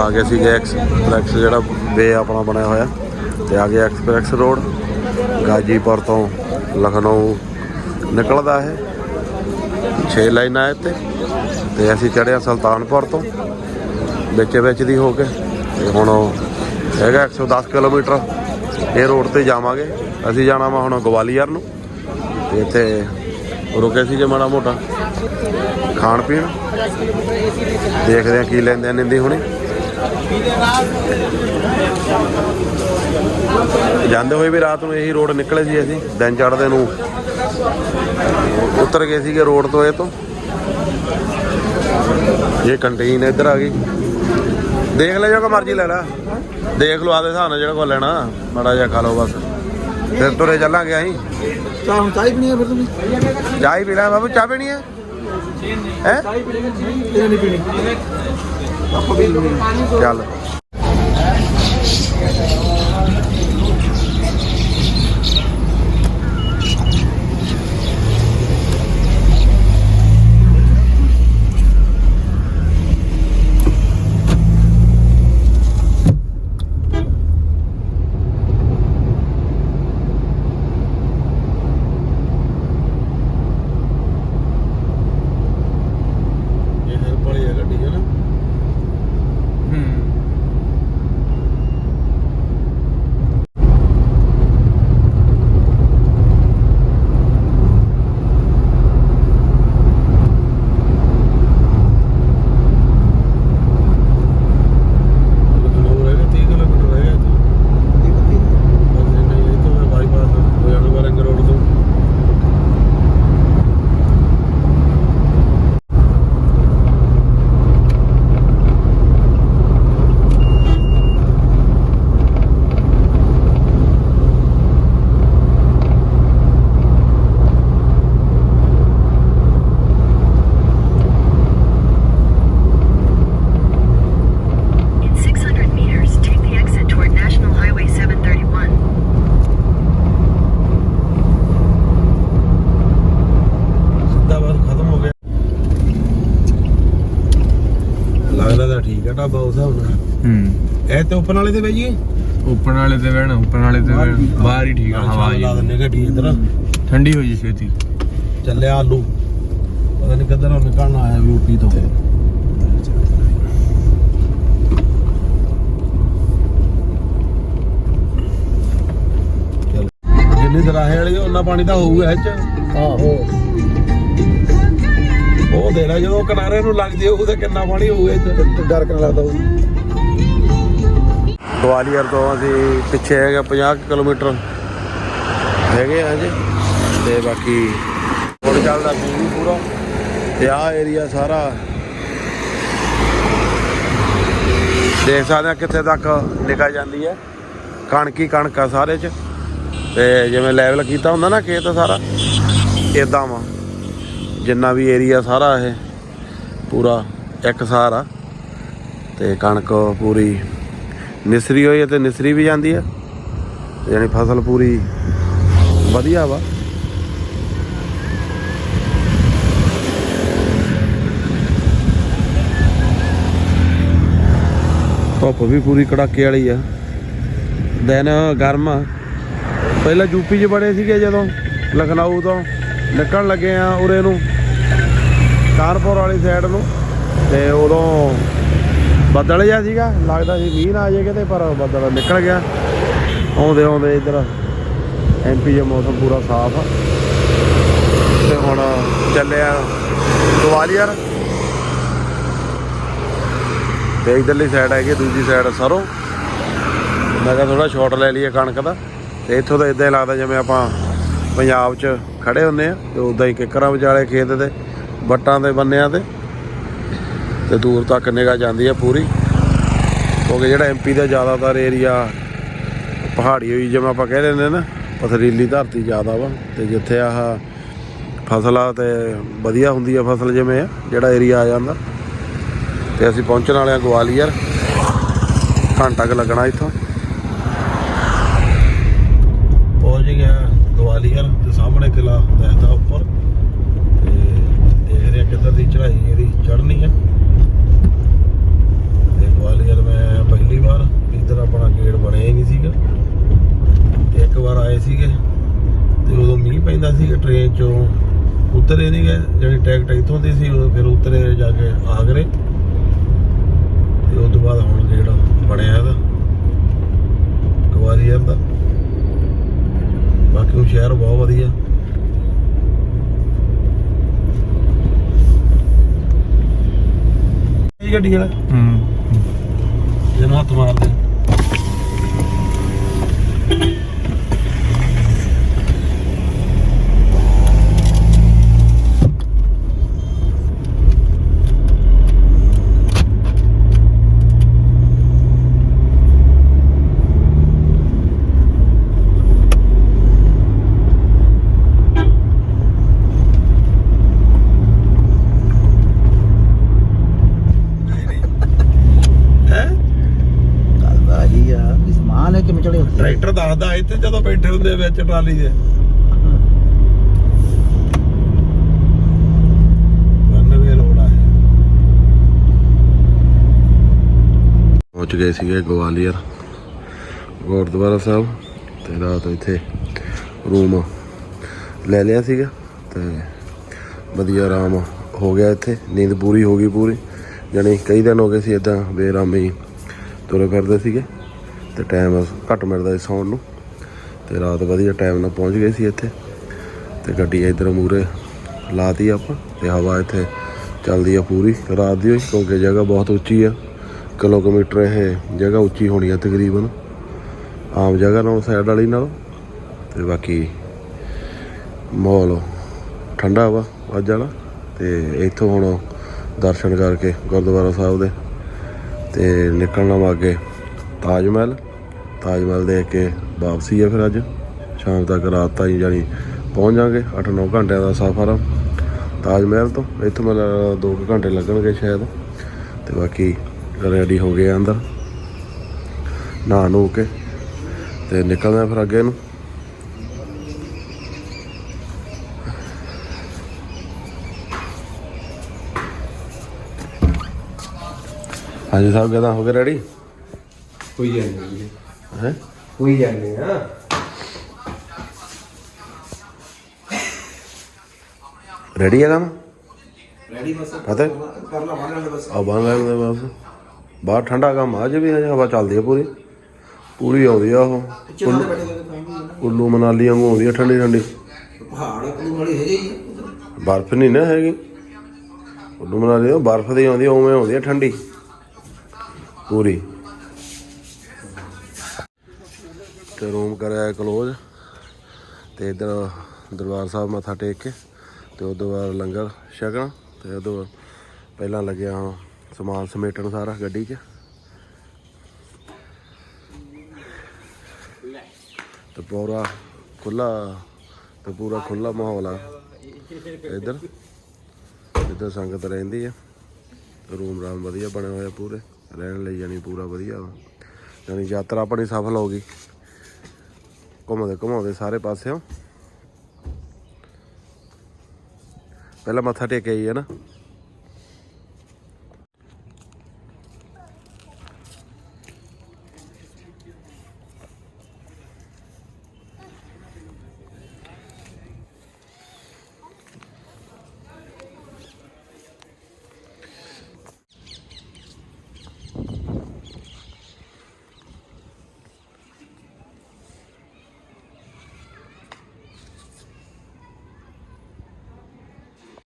ਆ ਗਏ ਸੀਗੇ ਐਕਸਪ੍ਰੈਸ ਜਿਹੜਾ ਵੇ ਆਪਣਾ ਬਣਿਆ ਹੋਇਆ। ਤੇ ਆ ਗਏ ਐਕਸਪ੍ਰੈਸ ਰੋਡ ਗਾਜੀਪੁਰ ਤੋਂ ਲਖਨਊ ਨਿਕਲਦਾ ਹੈ 6 ਲਾਈਨਾਂ ਹੈ ਇੱਥੇ ਤੇ ਅਸੀਂ ਚੜ੍ਹੇ ਹਾਂ ਸੁਲਤਾਨਪੁਰ ਤੋਂ। ਵਿੱਚ ਵਿੱਚ ਦੀ ਹੋ ਕੇ, ਤੇ ਹੁਣ ਹੈਗਾ 110 ਕਿਲੋਮੀਟਰ। ਇਹ ਰੋਡ ਤੇ ਜਾਵਾਂਗੇ। ਅਸੀਂ ਜਾਣਾ ਵਾ ਹੁਣ ਗਵਾਲੀਅਰ ਨੂੰ। ਤੇ ਇੱਥੇ ਰੁਕੇ ਸੀਗੇ ਮਾੜਾ ਮੋਟਾ। ਖਾਣ ਪੀਣ। ਦੇਖਦੇ ਆ ਕੀ ਲੈਂਦੇ ਆ ਨਿੰਦੀ ਹੁਣੇ। ਜਾਂਦੇ ਹੋਏ ਵੀ ਰਾਤ ਨੂੰ ਇਹੀ ਰੋਡ ਨਿਕਲੇ ਸੀ ਅਸੀਂ ਦਿਨ ਚੜ੍ਹਦੇ ਨੂੰ। ਉਤਰ ਗਏ ਸੀਗੇ ਰੋਡ ਤੋਂ ਇਹ ਤੋਂ। ਇਹ ਕੰਟੀਨ ਇੱਧਰ ਆ ਗਈ। ਦੇਖ ਲੈ ਜੋ ਕਿ ਮਰਜ਼ੀ ਲੈ ਲੈ। ਦੇਖ ਲਓ ਆਦੇ ਹਿਸਾਬ ਨਾਲ ਜਿਹੜਾ ਕੋ ਲੈਣਾ ਮਾੜਾ ਜਿਹਾ ਖਾ ਲਓ ਬਸ। ਫਿਰ ਤੁਰੇ ਚੱਲਾਂਗੇ ਅਸੀਂ। ਚਾਹ ਹੁਣ ਚਾਹ ਹੀ ਪੀਣੀ ਹੈ ਫਿਰ ਤੁਸੀਂ? ਚਾਹ ਹੀ ਪੀਣਾ ਬਾਬੂ ਚਾਹ ਪੀਣੀ ਹੈ ਹੈ? ਇਹ ਨਹੀਂ? ਪੀਣੀ ਆਪਾਂ ਪੀ ਲਵਾਂਗੇ ਚੱਲ ਇਹ ਹੈਲਪ ਵਾਲੀ ਹੈ ਗੱਡੀ ਹੈ ਨਾ ਲਖਨਊ ਰਹਿ ਗਿਆ 30 ਕਿਲੋਮੀਟਰ ਰਹਿ ਗਿਆ ਇੱਥੋਂ ਬਸ ਇੰਨਾ ਹੀ ਹੈ, ਇੱਥੋਂ ਮੈਂ ਬਾਈਪਾਸ ਹੋ ਜਾਣਾ ਵਾ ਰਿੰਗ ਰੋਡ ਤੋਂ In 600 meters, take the exit toward National Highway 731. ਸਿੱਧਾ ਬਸ ਖਤਮ ਹੋ ਗਿਆ ਲੱਗਦਾ ਤਾਂ ਠੀਕ ਹੈ ਢਾਬਾ ਉਸ ਹਿਸਾਬ ਨਾਲ ਹੂੰ ਇਹ ਤੇ ਓਪਨ ਵਾਲੇ ਤੇ ਬਈਏ ਉੱਪਰ ਵਾਲੇ ਤੇ ਬਹਿਣਾ ਉੱਪਰ ਵਾਲੇ ਤੇ ਬਹਿਣਾ। ਬਾਹਰ ਹੀ ਠੀਕ ਆ ਹਵਾ ਲਾ ਜੀ ਦਿੰਨੇ ਗੱਡੀ ਇੱਧਰ। ਠੰਡੀ ਹੋ ਜੀ ਛੇਤੀ। ਚੱਲਿਆ ਆਲੂ। ਪਤਾ ਨਹੀਂ ਕਿੱਧਰ ਉਹ ਨਿਕਲਣਾ ਆਇਆ ਯੂਪੀ ਤੋਂ। ਜਿੰਨੀ ਦਰਾਹੇ ਵਾਲੀ ਉਨਾ ਪਾਣੀ ਤਾਂ ਹੋਊਗਾ ਇਹ ਚ। ਆਹੋ। ਉਹ ਦੇ ਲੈ ਜਦੋਂ ਕਿਨਾਰੇ ਨੂੰ ਲੱਗਦੀ ਹੋਊ ਤਾਂ ਕਿੰਨਾ ਪਾਣੀ ਹੋਊਗਾ ਇਹ ਚ। ਡਰ ਕਿੰਨਾ ਲੱਗਦਾ ਉਹ ਗਵਾਲੀਅਰ ਤੋਂ ਅਸੀਂ ਪਿੱਛੇ ਹੈਗਾ 50 ਕੁ ਕਿਲੋਮੀਟਰ। ਹੈਗੇ ਆ ਜੀ। ਤੇ ਬਾਕੀ ਰੋਡ ਚੱਲਦਾ ਪੂਰੀ ਪੂਰਾ। ਤੇ ਆਹ ਏਰੀਆ ਸਾਰਾ। ਦੇਖ ਸਕਦੇ ਆ ਕਿੱਥੇ ਤੱਕ ਨਿਕਲ ਜਾਂਦੀ ਹੈ। ਕਣਕ ਹੀ ਕਣਕ ਆ ਸਾਰੇ ਚ। ਤੇ ਜਿਵੇਂ ਲੈਵਲ ਕੀਤਾ ਹੁੰਦਾ ਨਾ ਖੇਤ ਸਾਰਾ ਇਦਾਂ ਵਾ। ਜਿੰਨਾ ਵੀ ਏਰੀਆ ਸਾਰਾ ਇਹ, ਪੂਰਾ ਇੱਕ ਸਾਰਾ ਤੇ ਕਣਕ ਪੂਰੀ ਨਿਸਰੀ ਹੋਈ ਹੈ ਤੇ ਨਿਸਰੀ ਵੀ ਜਾਂਦੀ ਹੈ। ਯਾਨੀ ਫਸਲ ਪੂਰੀ ਵਧੀਆ ਵਾ। ਧੁੱਪ ਵੀ ਪੂਰੀ ਕੜਾਕੇ ਵਾਲੀ ਆ। ਦਿਨ ਗਰਮ ਆ। ਪਹਿਲਾਂ ਯੂਪੀ 'ਚ ਬੜੇ ਸੀਗੇ ਜਦੋਂ ਲਖਨਊ ਤੋਂ ਨਿਕਲਣ ਲੱਗੇ ਆ ਉਰੇ ਨੂੰ। ਕਾਨਪੁਰ ਵਾਲੀ ਸਾਈਡ ਨੂੰ। ਤੇ ਉਦੋਂ ਬੱਦਲ ਜਿਹਾ ਸੀਗਾ, ਲੱਗਦਾ ਸੀ ਮੀਂਹ ਨਾ ਆ ਜਾਏ ਕਿਤੇ, ਪਰ ਬੱਦਲ ਨਿਕਲ ਗਿਆ। ਆਉਂਦੇ ਆਉਂਦੇ ਇੱਧਰ ਐਮਪੀ ਦਾ ਮੌਸਮ ਪੂਰਾ ਸਾਫ਼ ਆ। ਤੇ ਹੁਣ ਚੱਲਿਆ ਗਵਾਲੀਅਰ। ਤੇ ਇਧਰਲੀ ਸਾਈਡ ਹੈਗੀ ਦੂਜੀ ਸਾਈਡ ਸਰੋਂ। ਮੈਂ ਕਿਹਾ ਥੋੜਾ ਸ਼ਾਟ ਲੈ ਲਈਏ ਕਣਕ ਦਾ। ਤੇ ਇੱਥੋਂ ਤਾਂ ਇਦਾਂ ਹੀ ਲੱਗਦਾ ਜਿਵੇਂ ਆਪਾਂ ਪੰਜਾਬ 'ਚ ਖੜੇ ਹੁੰਨੇ ਆ, ਤੇ ਉਦਾਂ ਹੀ ਕਿੱਕਰਾਂ ਵਿਚਾਲੇ ਖੇਤ ਦੇ, ਵੱਟਾਂ ਦੇ ਬੰਨਿਆਂ ਤੇ। ਤੇ ਦੂਰ ਤੱਕ ਨਿਗਾਹ ਜਾਂਦੀ ਹੈ ਪੂਰੀ। ਕਿਉਂਕਿ ਜਿਹੜਾ ਐਮਪੀ ਦਾ ਜ਼ਿਆਦਾਤਰ ਏਰੀਆ ਪਹਾੜੀ ਹੋਈ ਜਿਵੇਂ ਆਪਾਂ ਕਹਿ ਲੈਂਦੇ ਨਾ, ਪਥਰੀਲੀ ਧਰਤੀ ਜ਼ਿਆਦਾ ਵਾ, ਤੇ ਜਿੱਥੇ ਆਹ ਫਸਲ ਆ ਤੇ ਵਧੀਆ ਹੁੰਦੀ ਆ ਫਸਲ ਜਿਵੇਂ ਆ, ਜਿਹੜਾ ਏਰੀਆ ਆ ਜਾਂਦਾ। ਤੇ ਅਸੀਂ ਪਹੁੰਚਣ ਵਾਲੇ ਆ ਗਵਾਲੀਅਰ। ਘੰਟਾ ਕੁ ਲੱਗਣਾ ਇੱਥੋਂ। ਪਹੁੰਚ ਗਿਆ ਗਵਾਲੀਅਰ ਦੇ ਸਾਹਮਣੇ ਕਿਲਾ ਹੁੰਦਾ ਉੱਪਰ। ਤੇ ਦੇਖਦੇ ਆ ਕਿੱਧਰ ਦੀ ਚੜ੍ਹਾਈ ਇਹਦੀ ਚੜ੍ਹਨੀ ਆ ਤੇ ਗਵਾਲੀਅਰ ਮੈਂ ਆਇਆ ਪਹਿਲੀ ਵਾਰ ਇੱਧਰ ਆਪਣਾ ਗੇਟ ਬਣਿਆ ਹੀ ਨਹੀਂ ਸੀਗਾ ਤੇ ਇੱਕ ਵਾਰ ਆਏ ਸੀਗੇ ਤੇ ਉਦੋਂ ਮੀਂਹ ਪੈਂਦਾ ਸੀਗਾ ਟ੍ਰੇਨ ਚੋਂ ਗਏ ਜਿਹੜੀ ਟਿਕਟ ਇੱਥੋਂ ਦੀ ਸੀ ਉਹ ਫਿਰ ਉਤਰੇ ਜਾ ਕੇ ਆਗਰੇ। ਤੇ ਉਸ ਤੋਂ ਬਾਅਦ ਹੁਣ ਗੇਟ ਬਣਿਆ ਇਹਦਾ ਗਵਾਲੀਅਰ ਦਾ। ਬਾਕੀ ਉਹ ਸ਼ਹਿਰ ਬਹੁਤ ਵਧੀਆ। ਇਹ ਗੱਡੀ ਵਾਲਾ? ਹੂੰ। ਹੱਥ ਮਾਰਦੇ ਹੈ ਗੱਲ ਆਹੀ ਆ ਕਿ ਸਮਾਨ ਲੈ ਕੇ ਮੈਂ ਚੜੇ ਉੱਤੇ ਟਰੈਕਟਰ ਦੱਸਦਾ ਇੱਥੇ ਜਦੋਂ ਬੈਠੇ ਹੁੰਦੇ ਵਿੱਚ ਟਰਾਲੀ ਦੇ। ਪਹੁੰਚ ਗਏ ਸੀਗੇ ਗਵਾਲੀਅਰ, ਗੁਰਦੁਆਰਾ ਸਾਹਿਬ ਤੇ ਰਾਤ ਇੱਥੇ ਰੂਮ ਲੈ ਲਿਆ ਸੀਗਾ ਤੇ ਵਧੀਆ ਆਰਾਮ ਹੋ ਗਿਆ ਇੱਥੇ, ਨੀਂਦ ਪੂਰੀ ਹੋ ਗਈ ਪੂਰੀ, ਜਾਣੀ ਕਈ ਦਿਨ ਹੋ ਗਏ ਸੀ ਇਦਾਂ ਬੇਰਾਮੀ ਤੁਰੇ ਫਿਰਦੇ ਸੀਗੇ। ਤੇ ਟਾਈਮ ਘੱਟ ਮਿਲਦਾ ਸੀ ਸੌਣ ਨੂੰ। ਤੇ ਰਾਤ ਵਧੀਆ ਟਾਈਮ ਨਾਲ ਪਹੁੰਚ ਗਏ ਸੀ ਇੱਥੇ। ਤੇ ਗੱਡੀ ਇਧਰ ਮੂਰੇ ਲਾਤੀ ਆਪਾਂ ਤੇ ਹਵਾ ਇੱਥੇ ਚੱਲਦੀ ਆ ਪੂਰੀ। ਰਾਤ ਦੀ ਹੋਈ ਕਿਉਂਕਿ ਜਗ੍ਹਾ ਬਹੁਤ ਉੱਚੀ ਆ। ਕਿਲੋਮੀਟਰ ਇਹ ਜਗ੍ਹਾ ਉੱਚੀ ਹੋਣੀ ਆ ਤਕਰੀਬਨ। ਆਮ ਜਗ੍ਹਾ ਨਾਲੋਂ ਸਾਈਡ ਵਾਲੀ ਨਾਲੋਂ। ਤੇ ਬਾਕੀ ਮਾਹੌਲ ਠੰਡਾ ਵਾ ਅੱਜ ਵਾਲਾ। ਤੇ ਇੱਥੋਂ ਹੁਣ ਦਰਸ਼ਨ ਕਰਕੇ ਗੁਰਦੁਆਰਾ ਸਾਹਿਬ ਦੇ। ਤੇ ਨਿਕਲਣਾ ਵਾ ਅੱਗੇ ਤਾਜ ਮਹਿਲ। ਤਾਜ ਮਹਿਲ ਦੇਖ ਕੇ ਵਾਪਸੀ ਆ ਫਿਰ ਅੱਜ। ਸ਼ਾਮ ਤੱਕ ਰਾਤ ਤਾਈ ਜਾਣੀ ਪਹੁੰਚ ਜਾਾਂਗੇ 8-9 ਘੰਟਿਆਂ ਦਾ ਸਫ਼ਰ ਆ। ਤਾਜ ਮਹਿਲ ਤੋਂ ਇੱਥੋਂ ਮਤਲਬ 2 ਘੰਟੇ ਲੱਗਣਗੇ ਸ਼ਾਇਦ। ਤੇ ਬਾਕੀ ਰੈਡੀ ਹੋ ਗਏ ਆ ਅੰਦਰ। ਨਹਾ ਨੂ ਕੇ ਤੇ ਨਿਕਲਦੇ ਫਿਰ ਅੱਗੇ ਨੂੰ। ਹਾਂਜੀ ਸਾਹਿਬ ਕਿਦਾਂ ਹੋ ਗਏ ਰੈਡੀ ਕੋਈ ਜਾਂਦੇ ਹੈ। ਕੋਈ ਜਾਂਦੇ ਆ। ਰੈਡੀ ਹੈ ਕੰਮ? ਰੈਡੀ ਬਸ। ਪਤਾ? ਕਰ ਲਾ ਲੈ ਬਸ। ਆ ਬੰਦ ਲੈਣ ਦੇ ਬਸ। ਬਾਹਰ ਠੰਡਾ ਕੰਮ ਅੱਜ ਵੀ ਹਜੇ ਹਵਾ ਚੱਲਦੀ ਆ ਪੂਰੀ। ਪੂਰੀ ਆਉਂਦੀ ਆ ਉਹ। ਕੁੱਲੂ ਮਨਾਲੀ ਵਾਂਗੂ ਆਉਂਦੀ ਆ ਠੰਡੀ ਠੰਡੀ। ਪਹਾੜ ਕੋਲ ਵਾਲੀ ਹੈਗੇ ਹੀ ਆ। ਬਰਫ਼ ਨਹੀਂ ਨਾ ਹੈਗੀ। ਕੁੱਲੂ ਮਨਾਲੀ ਬਰਫ਼ ਦੀ ਆਉਂਦੀ ਆ, ਉਵੇਂ ਆਉਂਦੀ ਆ ਠੰਡੀ। ਪੂਰੀ। ਤੇ ਰੂਮ ਕਰਿਆ ਕਲੋਜ਼ ਤੇ ਇਧਰ ਦਰਬਾਰ ਸਾਹਿਬ ਮੱਥਾ ਟੇਕ ਕੇ ਤੇ ਉਦੋਂ ਬਾਅਦ ਲੰਗਰ ਛਕਣਾ ਤੇ ਉਦੋਂ ਬਾਅਦ ਪਹਿਲਾਂ ਲੱਗਿਆ ਹਾਂ ਸਮਾਨ ਸਮੇਟਣ ਸਾਰਾ ਗੱਡੀ 'ਚ। ਤੇ ਪੂਰਾ ਖੁੱਲਾ ਤੇ ਪੂਰਾ ਖੁੱਲਾ ਮਾਹੌਲ ਆ। ਇੱਧਰ ਇੱਧਰ ਸੰਗਤ ਰਹਿੰਦੀ ਆ। ਰੂਮ ਰਾਮ ਵਧੀਆ ਬਣਿਆ ਹੋਇਆ ਪੂਰੇ, ਰਹਿਣ ਲਈ ਜਾਨੀ ਪੂਰਾ ਵਧੀਆ ਵਾ। ਜਾਨੀ ਯਾਤਰਾ ਆਪਣੀ ਸਫਲ ਹੋ ਗਈ। ਘੁੰਮਦੇ ਘੁਮਾਉਂਦੇ ਸਾਰੇ ਪਾਸਿਓਂ ਪਹਿਲਾਂ ਮੱਥਾ ਟੇਕ ਆਈ ਹੈ ਨਾ